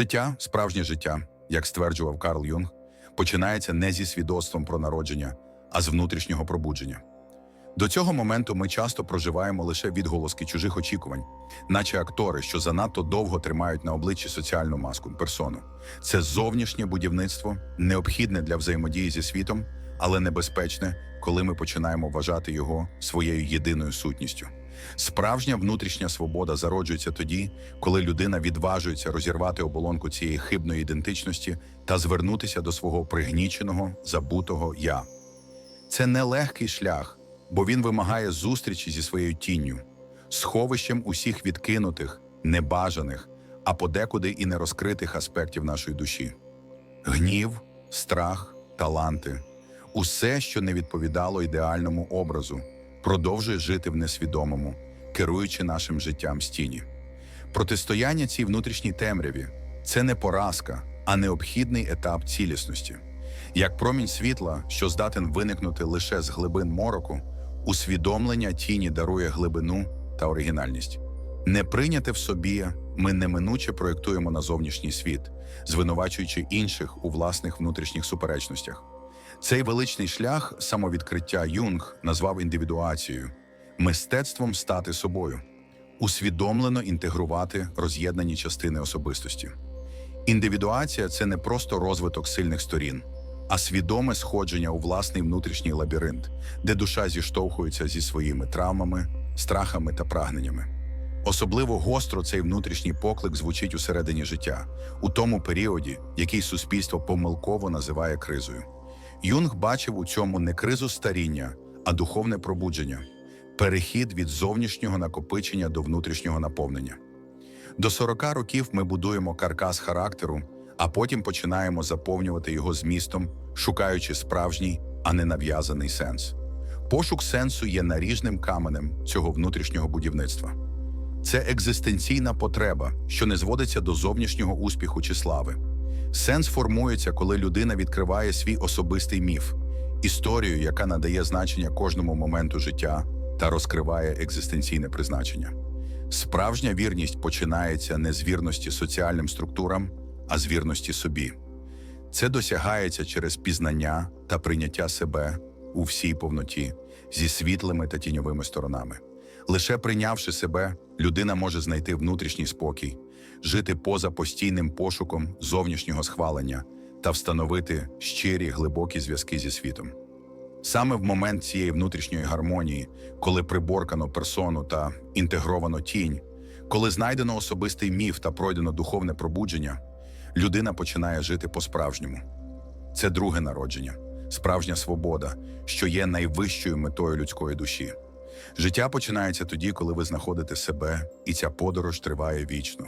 Життя, справжнє життя, як стверджував Карл Юнг, починається не зі свідоцтвом про народження, а з внутрішнього пробудження. До цього моменту ми часто проживаємо лише відголоски чужих очікувань, наче актори, що занадто довго тримають на обличчі соціальну маску персону. Це зовнішнє будівництво, необхідне для взаємодії зі світом, але небезпечне, коли ми починаємо вважати його своєю єдиною сутністю. Справжня внутрішня свобода зароджується тоді, коли людина відважується розірвати оболонку цієї хибної ідентичності та звернутися до свого пригніченого, забутого я. Це нелегкий шлях, бо він вимагає зустрічі зі своєю тінню, сховищем усіх відкинутих, небажаних, а подекуди і нерозкритих аспектів нашої душі. Гнів, страх, таланти усе, що не відповідало ідеальному образу, продовжує жити в несвідомому, керуючи нашим життям з тіні. Протистояння цій внутрішній темряві це не поразка, а необхідний етап цілісності. Як промінь світла, що здатен виникнути лише з глибин мороку, усвідомлення тіні дарує глибину та оригінальність. Не прийняте в собі, ми неминуче проєктуємо на зовнішній світ, звинувачуючи інших у власних внутрішніх суперечностях. Цей величний шлях самовідкриття Юнг назвав індивідуацією, мистецтвом стати собою, усвідомлено інтегрувати роз'єднані частини особистості. Індивідуація це не просто розвиток сильних сторін, а свідоме сходження у власний внутрішній лабіринт, де душа зіштовхується зі своїми травмами, страхами та прагненнями. Особливо гостро цей внутрішній поклик звучить усередині життя, у тому періоді, який суспільство помилково називає кризою. Юнг бачив у цьому не кризу старіння, а духовне пробудження, перехід від зовнішнього накопичення до внутрішнього наповнення. До 40 років ми будуємо каркас характеру, а потім починаємо заповнювати його змістом, шукаючи справжній, а не нав'язаний сенс. Пошук сенсу є наріжним каменем цього внутрішнього будівництва. Це екзистенційна потреба, що не зводиться до зовнішнього успіху чи слави. Сенс формується, коли людина відкриває свій особистий міф, історію, яка надає значення кожному моменту життя та розкриває екзистенційне призначення. Справжня вірність починається не з вірності соціальним структурам, а з вірності собі. Це досягається через пізнання та прийняття себе у всій повноті зі світлими та тіньовими сторонами. Лише прийнявши себе, людина може знайти внутрішній спокій, жити поза постійним пошуком зовнішнього схвалення та встановити щирі глибокі зв'язки зі світом. Саме в момент цієї внутрішньої гармонії, коли приборкано персону та інтегровано тінь, коли знайдено особистий міф та пройдено духовне пробудження, людина починає жити по-справжньому. Це друге народження, справжня свобода, що є найвищою метою людської душі. Життя починається тоді, коли ви знаходите себе, і ця подорож триває вічно.